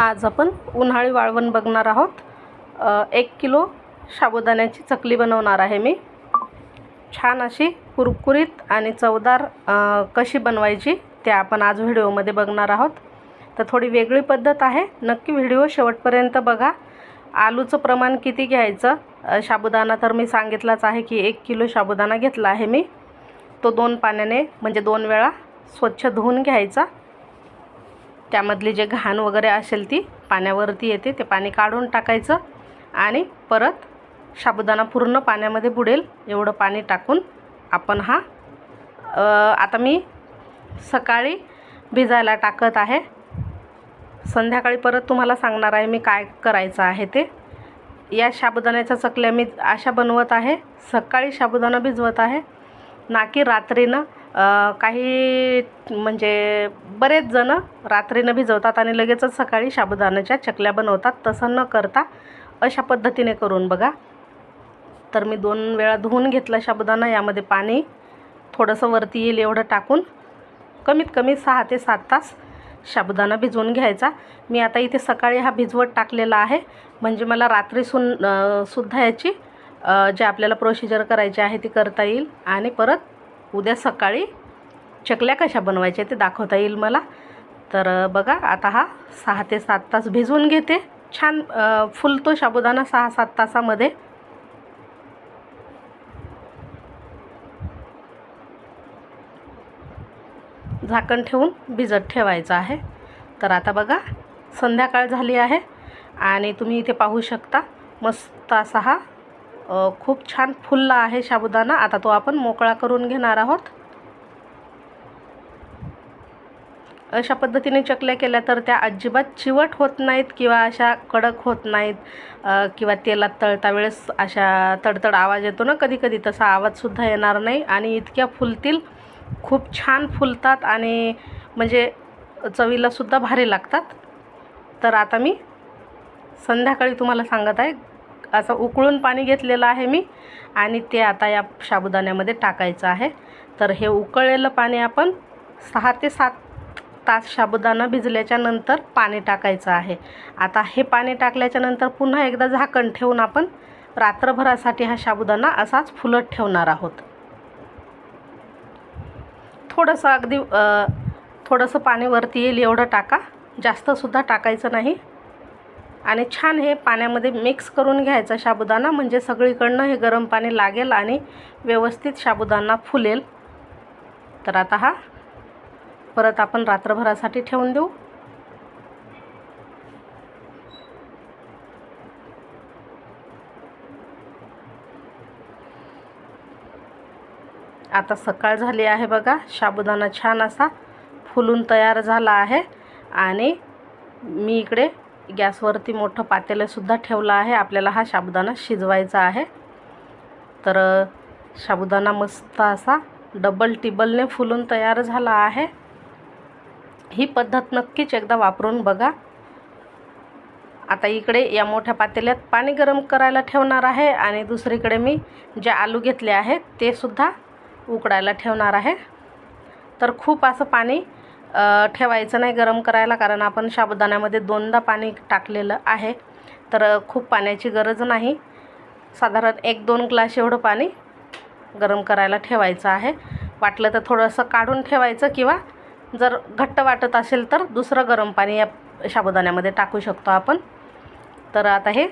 आज आपण उन्हाळी वाळवण बघणार आहोत. एक किलो साबुदाण्याची चकली बनवणार आहे मी. छान अशी कुरकुरीत आणि चवदार कशी बनवायची ते आपण आज व्हिडिओमध्ये बघणार आहोत. तर थोडी वेगळी पद्धत आहे. नक्की व्हिडिओ शेवटपर्यंत बघा. आलूचं प्रमाण किती घ्यायचं? साबुदाणा तर मी सांगितलाच आहे की एक किलो साबुदाणा घेतला आहे मी. तो दोन पाण्याने म्हणजे दोन वेळा स्वच्छ धुवून घ्यायचा. त्यामधली जे घाण वगैरे असेल ती पाण्यावरती येते ते पाणी काढून टाकायचं आणि परत साबुदाणा पूर्ण पाण्यामध्ये बुडेल एवढं पाणी टाकून आपण हा आता मी सकाळी भिजायला टाकत आहे. संध्याकाळी परत तुम्हाला सांगणार आहे मी काय करायचं आहे ते. या साबुदाण्याच्या चकल्या मी अशा बनवत आहे सकाळी साबुदाणा भिजवत आहे. ना की रात्रीनं काही म्हणजे बरेच जणं रात्रीनं भिजवतात आणि लगेचच सकाळी साबुदाण्याच्या चकल्या बनवतात. तसं न करता अशा पद्धतीने करून बघा. तर मी दोन वेळा धुवून घेतला साबुदाणा यामध्ये पाणी थोडंसं वरती येईल एवढं टाकून. कमीत कमी सहा ते सात तास साबुदाणा भिजवून घ्यायचा. मी आता इथे सकाळी हा भिजवत टाकलेला आहे. म्हणजे मला रात्री सुन सुद्धा याची जे आपल्याला प्रोसिजर करायची आहे ती करता येईल. आणि परत उद्या सकाळी चकल्या कशा बनवायच्या ते दाखवता येईल मला. तर बघा आता हा सहा ते सात तास भिजवून घेते. छान फुलतो साबुदाणा सहा सात तासामध्ये. झाकण ठेवून भिजत ठेवायचं आहे. तर आता बघा संध्याकाळ झाली आहे आणि तुम्ही इथे पाहू शकता मस्त असा हा खूप छान फुलला आहे साबुदाणा. आता तो आपण मोकळा करून घेणार आहोत. अशा पद्धतीने चकल्या केल्या तर त्या अजिबात चिवट होत नाहीत किंवा अशा कडक होत नाहीत किंवा तेलात तळता वेळेस अशा तडतड आवाज येतो ना कधी कधी तसा आवाजसुद्धा येणार नाही. आणि इतक्या फुलतील खूप छान फुलतात आणि म्हणजे चवीलासुद्धा भारी लागतात. तर आता मी संध्याकाळी तुम्हाला सांगत आहे असं उकळून पाणी घेतलेलं आहे मी आणि ते आता या साबुदाण्यामध्ये टाकायचं आहे. तर हे उकळलेलं पाणी आपण सहा ते सात तास साबुदाणा भिजल्याच्या नंतर पाणी टाकायचं आहे. आता हे पाणी टाकल्याच्या नंतर पुन्हा एकदा झाकण ठेवून आपण रात्रभरासाठी हा साबुदाणा असाच फुलत ठेवणार आहोत. थोडंसं अगदी थोडंसं पाणी वरती येईल एवढं टाका. जास्तसुद्धा टाकायचं नाही. आणि छान हे पाण्यामध्ये मिक्स करून घ्यायचं साबुदाणा म्हणजे सगळीकडनं हे गरम पाणी लागेल आणि व्यवस्थित साबुदाणा फुलेल. तर आता हा परत आपण रात्रभरासाठी ठेवून देऊ. आता सकाळ झाली आहे बघा साबुदाणा छान असा फुलून तयार झाला आहे. आणि मी इकडे गॅसवरती मोठं पातेलंसुद्धा ठेवलं आहे. आपल्याला हा साबुदाणा शिजवायचा आहे. तर साबुदाणा मस्त असा डबल टिबलने फुलून तयार झाला आहे. ही पद्धत नक्कीच एकदा वापरून बघा. आता इकडे या मोठ्या पातेल्यात पाणी गरम करायला ठेवणार आहे आणि दुसरीकडे मी जे आलू घेतले आहेत ते सुद्धा उकडायला ठेवणार आहे. तर खूप असं पाणी ठेवायचं नाही गरम करायला कारण आपण साबुदाण्यामध्ये दोनदा पाणी टाकलेलं आहे. तर खूप पाण्याची गरज नाही. साधारण एक दोन ग्लास एवढं पाणी गरम करायला ठेवायचं आहे. वाटलं तर थोडंसं काढून ठेवायचं किंवा जर घट्ट वाटत असेल तर दुसरं गरम पाणी या साबुदाण्यामध्ये टाकू शकतो आपण. तर आता हे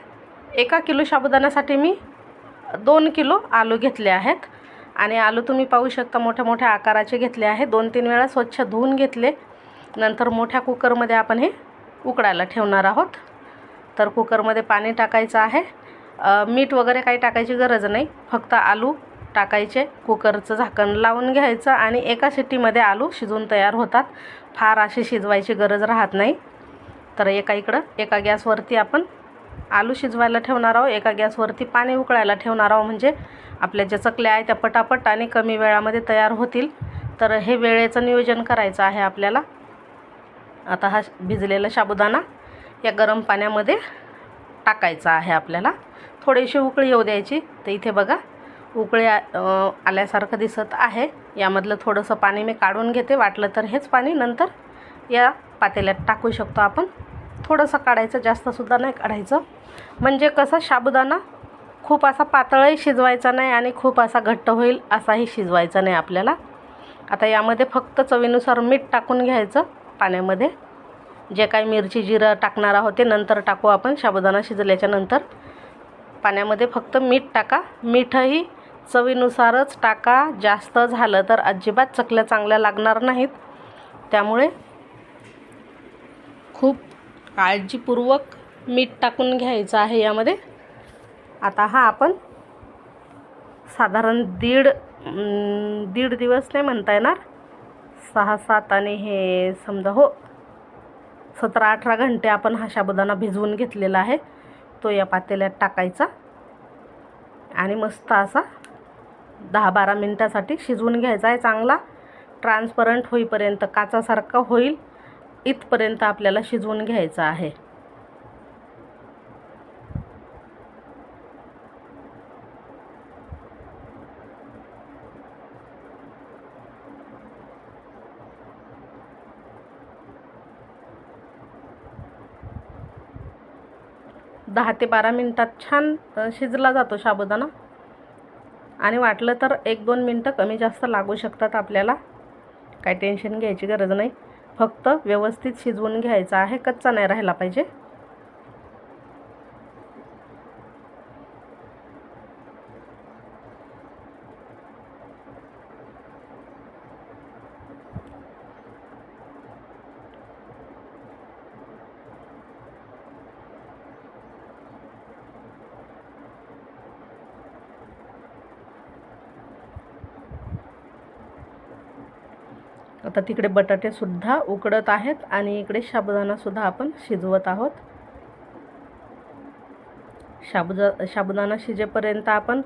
एका किलो साबुदाण्यासाठी मी दोन किलो आलू घेतले आहेत. आणि आलू तुम्ही पाहू शकता मोठ्या मोठ्या आकाराचे घेतले आहे. दोन तीन वेळा स्वच्छ धुवून घेतले. नंतर मोठ्या कुकरमध्ये आपण हे उकडायला ठेवणार आहोत. तर कुकरमध्ये पाणी टाकायचं आहे. मीठ वगैरे काही टाकायची गरज नाही. फक्त आलू टाकायचे कुकरचं झाकण लावून घ्यायचं आणि एका शिट्टीमध्ये आलू शिजून तयार होतात. फार अशी शिजवायची गरज राहत नाही. तर एका इकडं एका गॅसवरती आपण आलू शिजवायला ठेवणार आहोत. एका गॅसवरती पाणी उकळायला ठेवणार आहोत. म्हणजे आपल्या ज्या चकल्या आहेत त्या पटापट आणि कमी वेळामध्ये तयार होतील. तर हे वेळेचं नियोजन करायचं आहे आपल्याला. आता हा भिजलेला साबुदाणा या गरम पाण्यामध्ये टाकायचा आहे आपल्याला. थोडीशी उकळी येऊ द्यायची. तर इथे बघा उकळी आल्यासारखं दिसत आहे. यामधलं थोडंसं पाणी मी काढून घेते. वाटलं तर हेच पाणी नंतर या पातेल्यात टाकू शकतो आपण. थोडंसं काढायचं जास्तसुद्धा नाही काढायचं. म्हणजे कसं साबुदाणा खूप असा पातळही शिजवायचा नाही आणि खूप असा घट्ट होईल असाही शिजवायचा नाही आपल्याला. आता यामध्ये फक्त चवीनुसार मीठ टाकून घ्यायचं पाण्यामध्ये. जे काही मिरची जिरं टाकणार आहोत ते नंतर टाकू आपण. साबुदाणा शिजल्याच्या नंतर पाण्यामध्ये फक्त मीठ टाका. मीठही चवीनुसारच टाका. जास्त झालं तर अजिबात चकल्या चांगल्या लागणार नाहीत. त्यामुळे खूप काळजीपूर्वक मीठ टाकून घ्यायचं आहे यामध्ये. आता हा आपण साधारण दीड दीड दिवस नाही म्हणता येणार. सहा सात आणि हे समजा हो सतरा अठरा घंटे आपण हा शाबुदाना भिजवून घेतलेला आहे. तो या पातेल्यात टाकायचा आणि मस्त असा दहा बारा मिनटासाठी शिजवून घ्यायचा आहे चांगला. ट्रान्सपरंट होईपर्यंत काचासारखा होईल. इथपर्यंत आपल्याला शिजवून घ्यायचं आहे. दहा ते बारा मिनटात छान शिजला जातो साबुदाणा. आणि वाटलं तर एक दोन मिनटं कमी जास्त लागू शकतात आपल्याला. काही टेन्शन घ्यायची गरज नाही. फक्त व्यवस्थित शिजवून घ्यायचा आहे कच्चा नाही राहिला पाहिजे. आता तिकडे बटाटेसुद्धा उकडत आहेत आणि इकडे साबुदाणासुद्धा आपण शिजवत आहोत. साबुदा साबुदाणा शिजेपर्यंत आपण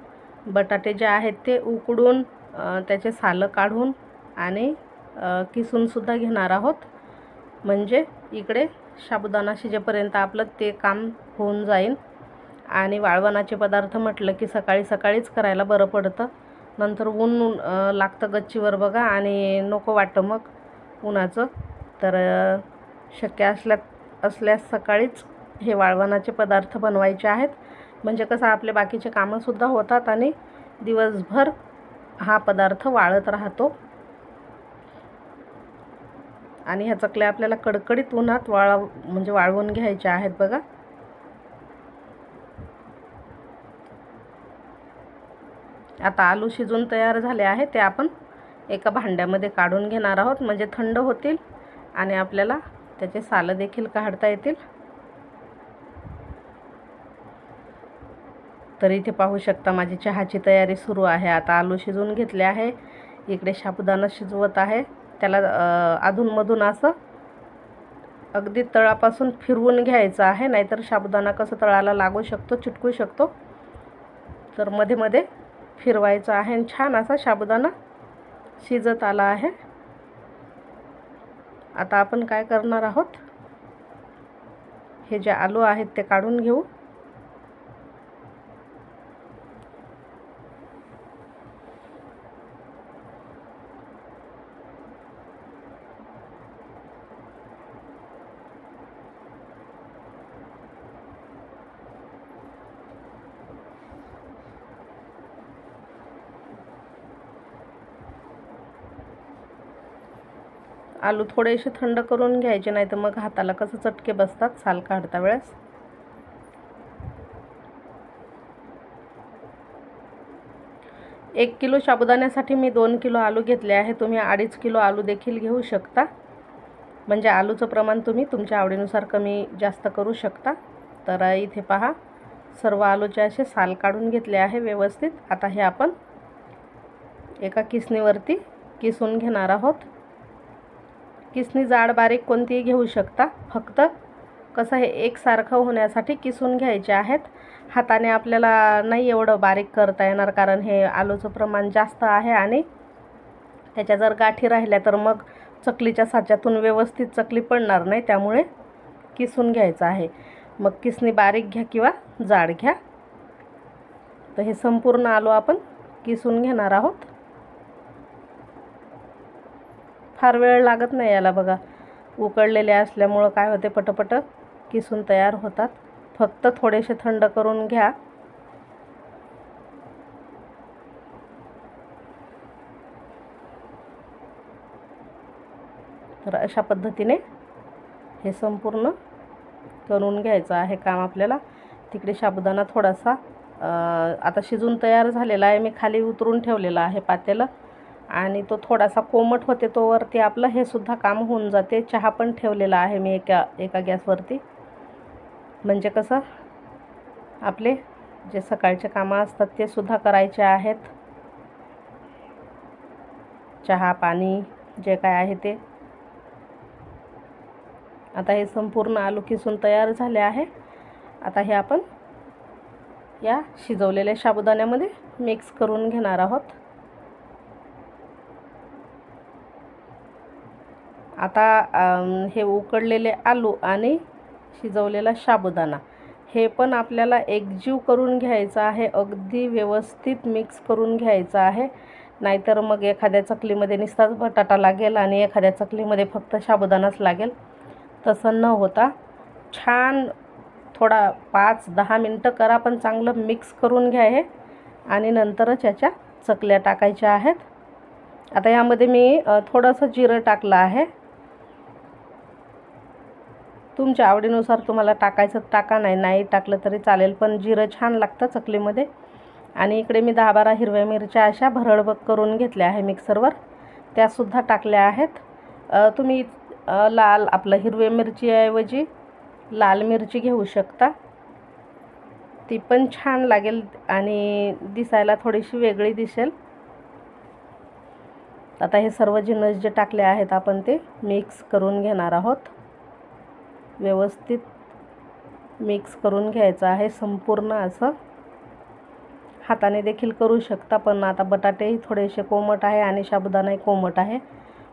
बटाटे जे आहेत ते उकडून त्याचे सालं काढून आणि किसूनसुद्धा घेणार आहोत. म्हणजे इकडे साबुदाणा शिजेपर्यंत आपलं ते काम होऊन जाईल आणि वाळवणाचे पदार्थ म्हटलं की सकाळी सकाळीच करायला बरं पडतं. नंतर ऊन लागतं गच्चीवर बघा आणि नको वाटतं मग उन्हाचं. तर शक्य असल्या असल्यास सकाळीच हे वाळवणाचे पदार्थ बनवायचे आहेत. म्हणजे कसं आपले बाकीचे कामंसुद्धा होतात आणि दिवसभर हा पदार्थ वाळत राहतो. आणि ह्या चकल्या आपल्याला कडकडीत उन्हात वाळव म्हणजे वाळवून घ्यायच्या आहेत बघा. आता आलू शिजून तयार झाले आहे ते आपण एका भांड्यामध्ये काढून घेणार आहोत. म्हणजे थंड होतील आणि आपल्याला त्याचे सालं देखील काढता येतील. तर इथे पाहू शकता माझी चहाची तयारी सुरू आहे. आता आलू शिजवून घेतले आहे. इकडे साबुदाणा शिजवत आहे. त्याला अधूनमधून असं अगदी तळापासून फिरवून घ्यायचं आहे. नाहीतर साबुदाणा कसं तळाला लागू शकतो चिटकू शकतो. तर मध्ये मध्ये फिरवायचं आहे आणि छान असा साबुदाणा शिजत आला आहे. आता आपण काय करणार आहोत? हे जे आलू आहेत ते काढून घेऊ. आलू थोडेसे थंड करून घ्यायचे नाही तर मग हाताला कसं चटके बसतात साल काढता वेळेस. एक किलो साबुदाण्यासाठी मी दोन किलो आलू घेतले आहे. तुम्ही अडीच किलो आलू देखील घेऊ शकता. म्हणजे आलूचं प्रमाण तुम्ही तुमच्या आवडीनुसार कमी जास्त करू शकता. तर इथे पहा सर्व आलूचे असे साल काढून घेतले आहे व्यवस्थित. आता हे आपण एका किसणीवरती किसून घेणार आहोत. किसणी जाड बारीक कोणतीही घेऊ शकता. फक्त कसं हे एकसारखं होण्यासाठी किसून घ्यायचे आहेत. हाताने आपल्याला नाही एवढं बारीक करता येणार कारण हे आलूचं प्रमाण जास्त आहे आणि त्याच्या जर गाठी राहिल्या तर मग चकलीच्या साच्यातून व्यवस्थित चकली पडणार नाही. त्यामुळे किसून घ्यायचं आहे. मग किसणी बारीक घ्या किंवा जाड घ्या. तर हे संपूर्ण आलू आपण किसून घेणार आहोत. फार वेळ लागत नाही याला बघा. उकडलेले असल्यामुळं काय होते? पटपट किसून तयार होतात. फक्त थोडेसे थंड करून घ्या. तर अशा पद्धतीने हे संपूर्ण करून घ्यायचं आहे काम आपल्याला. तिकडे साबुदाणा थोडासा आता शिजून तयार झालेला आहे. मी खाली उतरून ठेवलेला आहे पातेलं. आणि तो थोडासा कोमट होते तोवरती आपलं हे सुद्धा काम होऊन जाते. चहा पण ठेवलेला आहे मी एका एका गॅसवरती. म्हणजे कसं आपले जे सकाळचे कामं असतात ते सुद्धा करायचे आहेत. चहा पाणी जे काय आहे ते. आता हे संपूर्ण आलू किसून तयार झाले आहे. आता हे आपण या शिजवलेल्या साबुदाण्यामध्ये मिक्स करून घेणार आहोत. आता हे उकडलेले आलू आणि शिजवलेला साबुदाणा हे पण आपल्याला एकजीव करून घ्यायचं आहे अगदी व्यवस्थित मिक्स करून घ्यायचं आहे. नाहीतर मग एखाद्या चकलीमध्ये नुसताच बटाटा लागेल आणि एखाद्या चकलीमध्ये फक्त साबुदाणाच लागेल. तसं न होता छान थोडा पाच दहा मिनटं करा पण चांगलं मिक्स करून घ्या हे. आणि नंतरच याच्या चकल्या टाकायच्या आहेत. आता यामध्ये मी थोडंसं जिरं टाकलं आहे. तुमच्या आवडीनुसार तुम्हाला टाकायचं टाका नाही नाही टाकलं तरी चालेल पण जिरं छान लागतं चकलीमध्ये. आणि इकडे मी दहा बारा हिरव्या मिरच्या अशा भरळ करून घेतल्या आहे मिक्सरवर. त्यासुद्धा टाकल्या आहेत. तुम्ही लाल आपलं हिरव्या मिरचीऐवजी लाल मिरची घेऊ शकता. ती पण छान लागेल आणि दिसायला थोडीशी वेगळी दिसेल. आता हे सर्व जिनस जे टाकले आहेत आपण ते मिक्स करून घेणार आहोत. व्यवस्थित मिक्स करून घ्यायचं आहे. संपूर्ण असं हाताने देखील करू शकता पण आता बटाटेही थोडेसे कोमट आहे आणि साबुदाणाही कोमट आहे.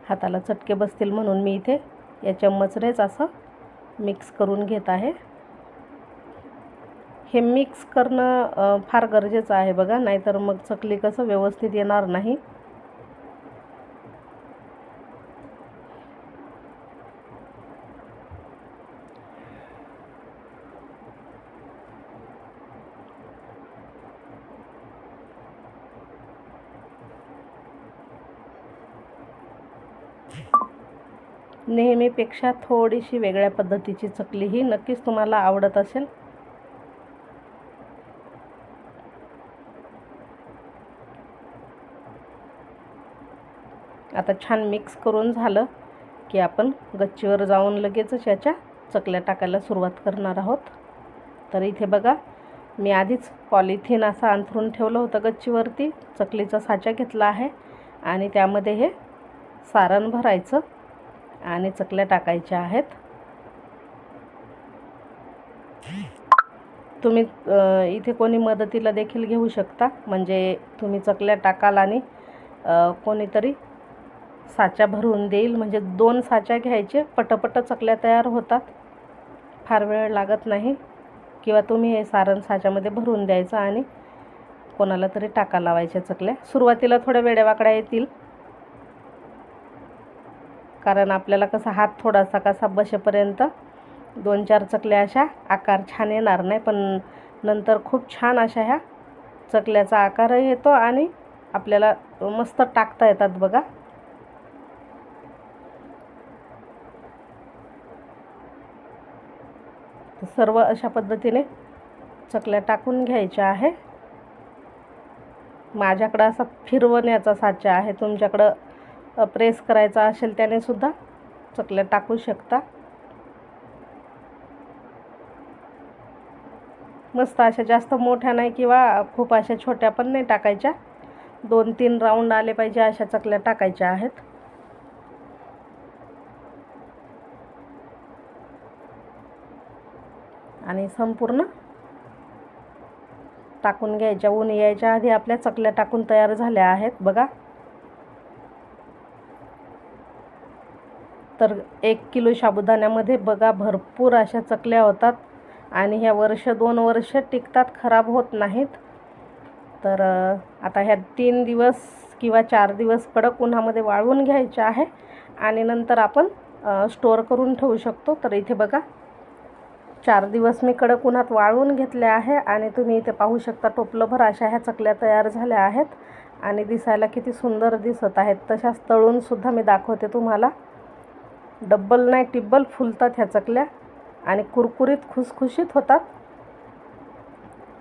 हाताला चटके बसतील म्हणून मी इथे या चम्मचनेच असं मिक्स करून घेत आहे. हे मिक्स करणं फार गरजेचं आहे बघा नाहीतर मग चकली कसं व्यवस्थित येणार नाही. नेहमीपेक्षा थोडीशी वेगळ्या पद्धतीची चकली ही नक्कीच तुम्हाला आवडत असेल. आता छान मिक्स करून झालं की आपण गच्चीवर जाऊन लगेचच याच्या चकल्या टाकायला सुरुवात करणार आहोत. तर इथे बघा मी आधीच पॉलिथिन असं अंथरून ठेवलं होतं गच्चीवरती चकलीचा साचा घेतला आहे आणि त्यामध्ये हे सारण भरायचं. आणि चकल्या टाकायच्या आहेत. तुम्ही इथे कोणी मदतीला देखील घेऊ शकता. म्हणजे तुम्ही चकल्या टाकाल आणि कोणीतरी साच्या भरून देईल. म्हणजे दोन साच्या घ्यायचे. पटपट चकल्या तयार होतात. फार वेळ लागत नाही. किंवा तुम्ही हे सारण साच्यामध्ये भरून द्यायचं आणि कोणाला तरी टाका लावायच्या चकल्या. सुरुवातीला थोड्या वेड्यावाकड्या येतील. कारण आपल्याला कसा हात थोडासा कसा बसेपर्यंत दोन चार चकल्या अशा आकार छान येणार नाही पण नंतर खूप छान अशा ह्या चकल्याचा आकारही येतो आणि आपल्याला मस्त टाकता येतात बघा. सर्व अशा पद्धतीने चकल्या टाकून घ्यायच्या आहे. माझ्याकडं असा फिरवण्याचा साचा आहे तुमच्याकडं प्रेस करायचा असेल त्याने सुद्धा चकल्या टाकू शकता. मस्त अशा जास्त मोठ्या नाही किंवा खूप अशा छोट्या पण नाही टाकायच्या. दोन तीन राऊंड आले पाहिजे अशा चकल्या टाकायच्या आहेत. आणि संपूर्ण टाकून घ्यायच्या. ऊन यायच्या आधी आपल्या चकल्या टाकून तयार झाल्या आहेत. बघा. तर एक किलो साबुदाण्यामध्ये बघा भरपूर अशा चकल्या होतात आणि ह्या वर्ष दोन वर्ष टिकतात खराब होत नाहीत. तर आता ह्या तीन दिवस किंवा चार दिवस कडक उन्हामध्ये वाळवून घ्यायच्या आहे आणि नंतर आपण स्टोअर करून ठेवू शकतो. तर इथे बघा चार दिवस मी कडक उन्हात वाळवून घेतले आहे आणि तुम्ही इथे पाहू शकता टोपलंभर अशा ह्या चकल्या तयार झाल्या आहेत आणि दिसायला किती सुंदर दिसत आहेत. तशाच तळूनसुद्धा मी दाखवते तुम्हाला. डब्बल नाही टिब्बल फुलतात ह्या चकल्या आणि कुरकुरीत खुसखुशीत होतात.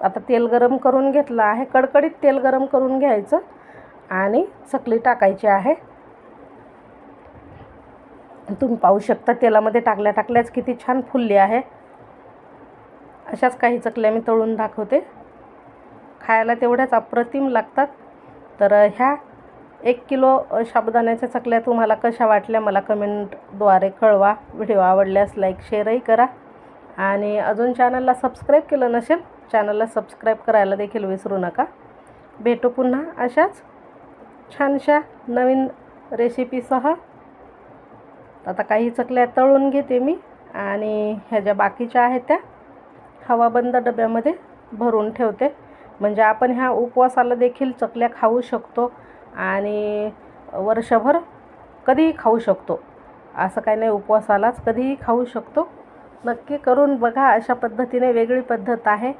आता तेल गरम करून घेतलं आहे कडकडीत तेल गरम करून घ्यायचं आणि चकली टाकायची आहे. तुम्ही पाहू शकता तेलामध्ये टाकल्या टाकल्याच किती छान फुलली आहे. अशाच काही चकल्या मी तळून दाखवते. खायला तेवढ्याच अप्रतिम लागतात. तर ह्या एक किलो साबुदाण्याच्या चकल्या तुम्हाला कशा वाटल्या मला कमेंटद्वारे कळवा. व्हिडिओ आवडल्यास लाईक शेअरही करा. आणि अजून चॅनलला सबस्क्राईब केलं नसेल चॅनलला सबस्क्राईब करायला देखील विसरू नका. भेटू पुन्हा अशाच छानशा नवीन रेसिपीसह. आता काही चकल्या तळून घेते मी आणि ह्या ज्या बाकीच्या आहेत त्या हवाबंद डब्यामध्ये भरून ठेवते. म्हणजे आपण ह्या उपवासाला देखील चकल्या खाऊ शकतो. आणि वर्षभर कधीही खाऊ शकतो. असं काही नाही उपवासालाच कधीही खाऊ शकतो. नक्की करून बघा अशा पद्धतीने वेगळी पद्धत आहे.